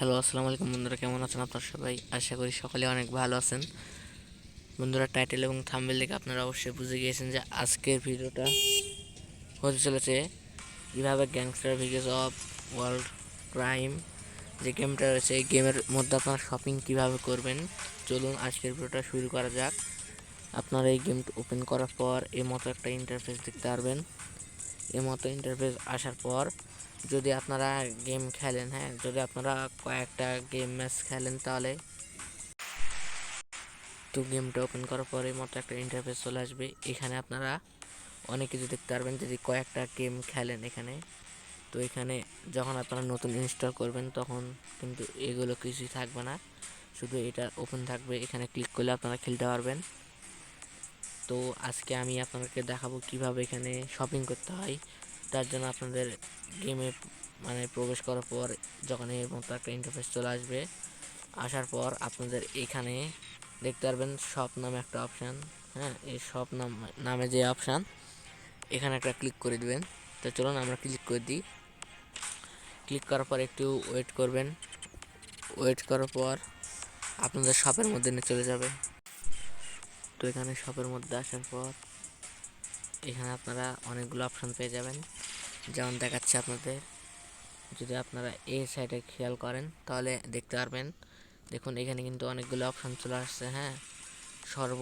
Hello, আসসালামু আলাইকুম বন্ধুরা, কেমন আছেন আপনারা সবাই? আশা করি সকলে অনেক ভালো আছেন। বন্ধুরা টাইটেল এবং থাম্বেল দেখে আপনারা অবশ্যই বুঝে গিয়েছেন যে আজকের ভিডিওটা হতে চলেছে কীভাবে gangster videos of world crime যে গেমটা রয়েছে, এই গেমের মধ্যে আপনারা শপিং কীভাবে করবেন? চলুন আজকের ভিডিওটা শুরু করা যাক। আপনারা এই গেমটা ওপেন করার পর এ মতো একটা ইন্টারফেস দেখতে পারবেন। এ মতো ইন্টারফেস আসার পর যদি আপনারা গেম খেলেন হ্যাঁ যদি আপনারা কয়েকটা গেম ম্যাচ খেলেন তাহলে তো গেমটা ওপেন করার পরে মতো একটা ইন্টারফেস চলে আসবে। এখানে আপনারা অনেক কিছু দেখতে পারবেন যদি কয়েকটা গেম খেলেন এখানে। তো এখানে যখন আপনারা নতুন ইনস্টল করবেন তখন কিন্তু এগুলো কিছুই থাকবে না। শুধু এটা ওপেন থাকবে। এখানে ক্লিক করলে আপনারা খেলতে পারবেন। তো আজকে আমি আপনাদেরকে দেখাবো কীভাবে এখানে শপিং করতে হয়। তার জন্য আপনাদের গেমে মানে প্রবেশ করার পর যখন এর মতো একটা ইন্টারফেস চলে আসবে, আসার পর আপনাদের এখানে দেখতে পারবেন শপ নামে একটা অপশান হ্যাঁ এই শপ নাম, নামে যে অপশান এখানে একটা ক্লিক করে দেবেন। তো চলুন আমরা ক্লিক করে দিই। ক্লিক করার পর একটু ওয়েট করবেন। ওয়েট করার পর আপনাদের শপের মধ্যে নিয়ে চলে যাবে। তো এখানে শপের মধ্যে আসার পর এখানে আপনারা অনেকগুলো অপশান পেয়ে যাবেন। যেমন দেখাচ্ছে আপনাদের, যদি আপনারা এই সাইডে খেয়াল করেন, তাহলে দেখতে পারবেন। দেখুন, এখানে কিন্তু অনেকগুলো অপশান চলে আসছে হ্যাঁ? সর্ব,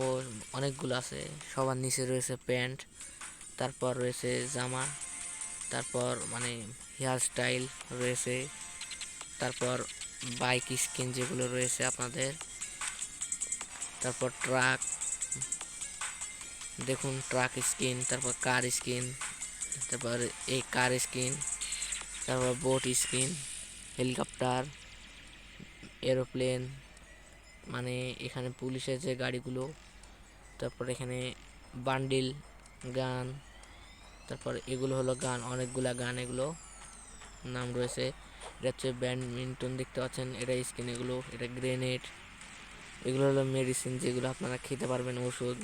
অনেকগুলো আছে। সবার নিচে রয়েছে প্যান্ট, তারপর রয়েছে জামা, তারপর মানে হেয়ার স্টাইল রয়েছে, তারপর বাইক স্কিন যেগুলো রয়েছে আপনাদের, তারপর ট্রাক দেখুন ট্রাক স্কিন তারপর কার স্কিন তারপর এই কার স্কিন তারপর বোট স্কিন হেলিকপ্টার এরোপ্লেন মানে এখানে পুলিশের যে গাড়িগুলো, তারপর এখানে বান্ডিল গান তারপর এগুলো হলো গান অনেকগুলা গান এগুলো নাম রয়েছে। এটা হচ্ছে ব্যাডমিন্টন দেখতে পাচ্ছেন, এটা স্কিন এগুলো, এটা গ্রেনেড এগুলো হলো মেডিসিন যেগুলো আপনারা খেতে পারবেন ওষুধ।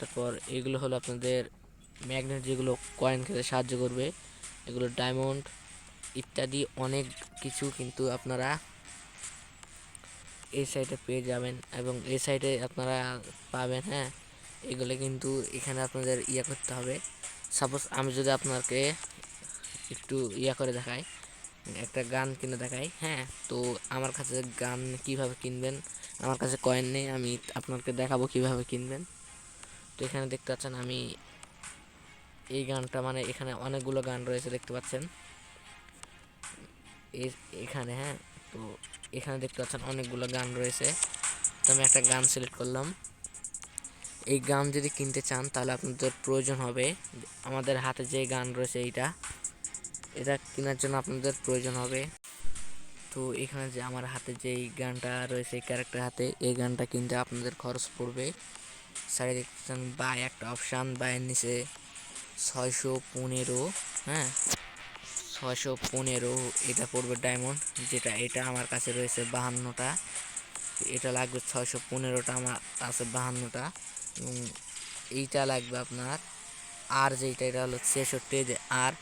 তারপর এগুলো হলো আপনাদের ম্যাগনেট যেগুলো কয়েন খেতে সাহায্য করবে, এগুলো ডায়মন্ড ইত্যাদি অনেক কিছু কিন্তু আপনারা এই সাইডে পেয়ে যাবেন এবং এই সাইডে আপনারা পাবেন হ্যাঁ? এগুলো কিন্তু এখানে আপনাদের ইয়ে করতে হবে। সাপোজ আমি যদি আপনাকে একটু ইয়া করে দেখাই, একটা গান কিনে দেখাই হ্যাঁ? তো আমার কাছে গান কীভাবে কিনবেন, আমার কাছে কয়েন নেই, আমি আপনাকে দেখাবো কীভাবে কিনবেন। তো এখানে দেখতে পাচ্ছেন আমি এই গানটা মানে এখানে অনেকগুলো গান রয়েছে, দেখতে পাচ্ছেন। এখানে হ্যাঁ তো এখানে দেখতে পাচ্ছেন অনেকগুলো গান রয়েছে। তো আমি একটা গান সিলেক্ট করলাম। এই গান যদি কিনতে চান, তাহলে আপনাদের প্রয়োজন হবে, আমাদের হাতে যে গান রয়েছে এইটা, এটা কেনার জন্য আপনাদের প্রয়োজন হবে। তো এখানে যে আমার হাতে যে গানটা রয়েছে ক্যারেক্টার হাতে, এই গানটা কিনতে আপনাদের খরচ পড়বে। সাইডে দেখতেছেন, বাই একটা অপশান বাইয়ের নিচে ছয়শো পনেরো হ্যাঁ? ছয়শো পনেরো, এটা পড়বে ডায়মন্ড, যেটা এটা আমার কাছে রয়েছে বাহান্নটা। এটা লাগবে ছয়শো পনেরোটা, আমার আছে বাহান্নটা। এবং এইটা লাগবে আপনার আর যেটা এটা হলো ছেষট্টি যে আর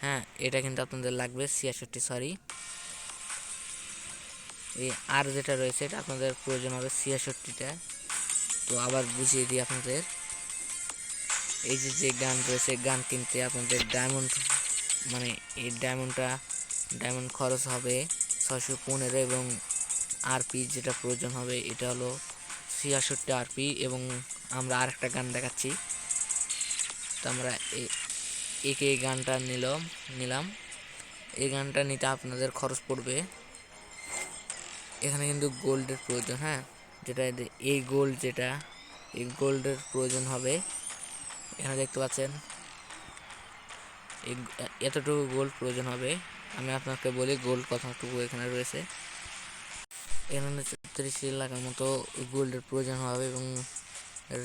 হ্যাঁ? এটা কিন্তু আপনাদের লাগবে ছিয়াষট্টি, সরি। এই আর যেটা রয়েছে, এটা আপনাদের প্রয়োজন হবে ছিয়াষট্টিটা। তো আবার বুঝিয়ে দিই আপনাদের। এই যে যে গান রয়েছে গান কিনতে আপনাদের ডায়মন্ড মানে এই ডায়মন্ডটা ডায়মন্ড খরচ হবে ছশো পনেরো এবং আরপি যেটা প্রয়োজন হবে, এটা হলো ছিয়াষট্টি আরপি এবং আমরা আরেকটা গান দেখাচ্ছি। তো আমরা একে এই গানটা নিলাম নিলাম। এই গানটা নিতে আপনাদের খরচ পড়বে। এখানে কিন্তু গোল্ডের প্রয়োজন হ্যাঁ। যেটা এই গোল্ড যেটা, এই গোল্ডের প্রয়োজন হবে। এখানে দেখতে পাচ্ছেন। এতটুকু গোল্ড প্রয়োজন হবে। আমি আপনাকে বলি গোল্ড কতটুকু এখানে রয়েছে। এখানে ছত্রিশ লাখের মতো গোল্ডের প্রয়োজন হবে এবং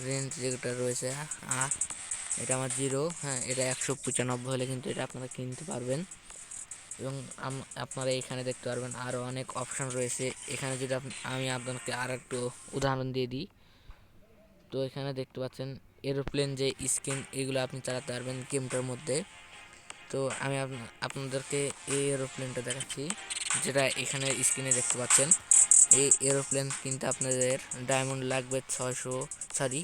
রেঞ্জ যেটা রয়েছে আর এটা আমার জিরো হ্যাঁ এটা একশো পঁচানব্বই হলে কিন্তু এটা আপনারা কিনতে পারবেন। এবং আপনারা এখানে দেখতে পারবেন আরও অনেক অপশান রয়েছে। এখানে যদি আমি আপনাকে আর একটু উদাহরণ দিয়ে দিই। তো এখানে দেখতে পাচ্ছেন এরোপ্লেন যে স্ক্রিন এগুলো আপনি চালাতে পারবেন গেমটার মধ্যে। তো আমি আপনাদেরকে এই এরোপ্লেনটা দেখাচ্ছি, যেটা এখানে স্ক্রিনে দেখতে পাচ্ছেন। এই এরোপ্লেন কিনতে আপনাদের ডায়মন্ড লাগবে ছয়শো, সরি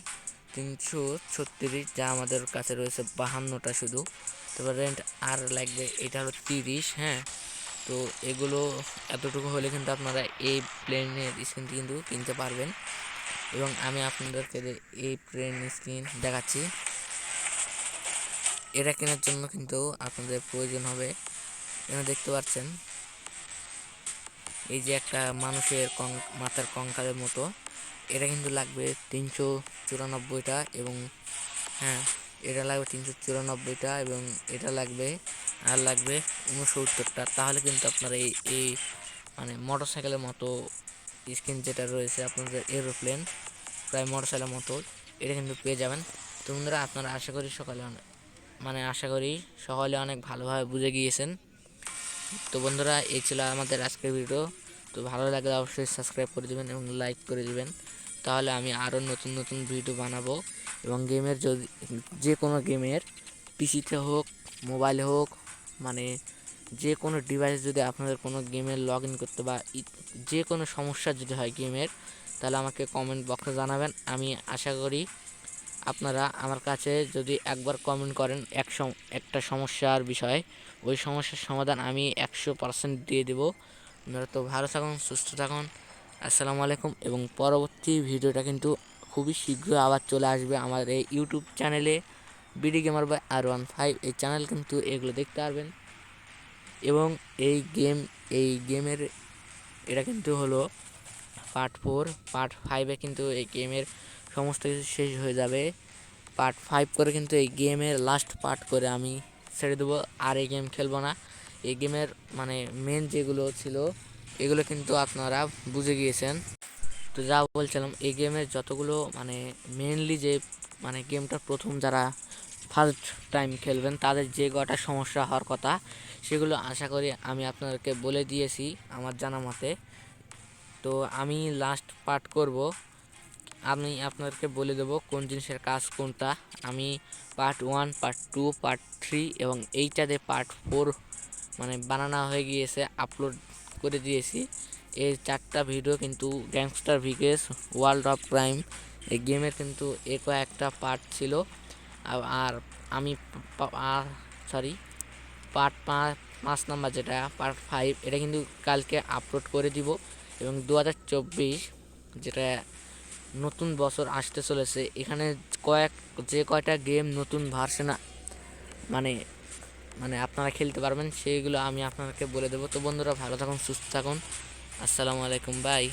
তিনশো ছত্রিশ যা আমাদের কাছে রয়েছে বাহান্নটা শুধু। তারপর রেন্ট আর লাগবে, এটা হলো তিরিশ হ্যাঁ? তো এগুলো এতটুকু হলে কিন্তু আপনারা এই প্লেনের স্ক্রিনটি কিন্তু কিনতে পারবেন। এবং আমি আপনাদেরকে এই প্লেন স্ক্রিন দেখাচ্ছি, এটা কেনার জন্য কিন্তু আপনাদের প্রয়োজন হবে। এখানে দেখতে পাচ্ছেন, এই যে একটা মানুষের কং, মাথার কঙ্কালের মতো। এটা কিন্তু লাগবে তিনশো চুরানব্বইটা এবং হ্যাঁ এটা লাগবে তিনশো চুরানব্বইটা এবং এটা লাগবে, আর লাগবে উনসত্তরটা তাহলে কিন্তু আপনারা এই এই মানে মোটর সাইকেলের মতো স্ক্রিন যেটা রয়েছে আপনাদের এরোপ্লেন, প্রায় মোটর সাইকেলের মতো, এটা কিন্তু পেয়ে যাবেন। তো বন্ধুরা, আপনারা আশা করি সকালে অনেক মানে আশা করি সকলে অনেক ভালোভাবে বুঝে গিয়েছেন। তো বন্ধুরা, এই ছিল আমাদের আজকের ভিডিও। তো ভালো লাগলে অবশ্যই সাবস্ক্রাইব করে দিবেন এবং লাইক করে দিবেন। তাহলে আমি আরও নতুন নতুন ভিডিও বানাবো এবং গেমের যদি যে কোনো গেমের পিসিতে হোক মোবাইলে হোক মানে যে কোনো ডিভাইস যদি আপনাদের কোনো গেমের লগ ইন করতে বা যে কোনো সমস্যা যদি হয় গেমের তাহলে আমাকে কমেন্ট বক্সে জানাবেন। আমি আশা করি আপনারা আমার কাছে যদি একবার কমেন্ট করেন এক একটা সমস্যার বিষয়ে, ওই সমস্যার সমাধান আমি একশো পার্সেন্ট দিয়ে দেবো। আপনারা তো ভালো থাকুন, সুস্থ থাকুন, আসসালামু আলাইকুম। এবং পরবর্তী ভিডিওটা কিন্তু খুবই শীঘ্রই আবার চলে আসবে আমাদের এই ইউটিউব চ্যানেলে BD gamer by R one five এই চ্যানেল কিন্তু এগুলো দেখতে পারবেন। এবং এই গেম এই গেমের এটা কিন্তু হলো পার্ট ফোর পার্ট ফাইভে কিন্তু এই গেমের সমস্ত কিছু শেষ হয়ে যাবে। পার্ট ফাইভ করে কিন্তু এই গেমের লাস্ট পার্ট করে আমি ছেড়ে দেবো। আর এই গেম খেলব না। এই গেমের মানে মেন যেগুলো ছিল, এগুলো কিন্তু আপনারা বুঝে গিয়েছেন। তো যা বলছিলাম, এই গেমের যতগুলো মানে মেনলি যে মানে গেমটা প্রথম যারা ফার্স্ট টাইম খেলবেন, তাদের যে কটা সমস্যা হওয়ার কথা, সেগুলো আশা করি আমি আপনাদেরকে বলে দিয়েছি আমার জানা মতে। তো আমি লাস্ট পার্ট করব। আমি আপনাদেরকে বলে দেবো কোন জিনিসের কাজ কোনটা। আমি part one part two part three এবং এইটাতে পার্ট ফোর মানে বানানো হয়ে গিয়েছে আপলোড করে দিয়েছি। এই চারটা ভিডিও কিন্তু gangster Vegas world of crime এই গেমের কিন্তু এ কয়েকটা পার্ট ছিল। আর- আমি সরি পার্ট পাঁচ পাঁচ নাম্বার যেটা পার্ট ফাইভ এটা কিন্তু কালকে আপলোড করে দিব। এবং দু হাজার চব্বিশ যেটা নতুন বছর আসতে চলেছে, এখানে কয়েক যে কয়টা গেম নতুন ভার্সন মানে মানে আপনারা খেলতে পারবেন, সেইগুলো আমি আপনাকে বলে দেবো। তো বন্ধুরা, ভালো থাকুন, সুস্থ থাকুন। আসসালামু আলাইকুম, বাই।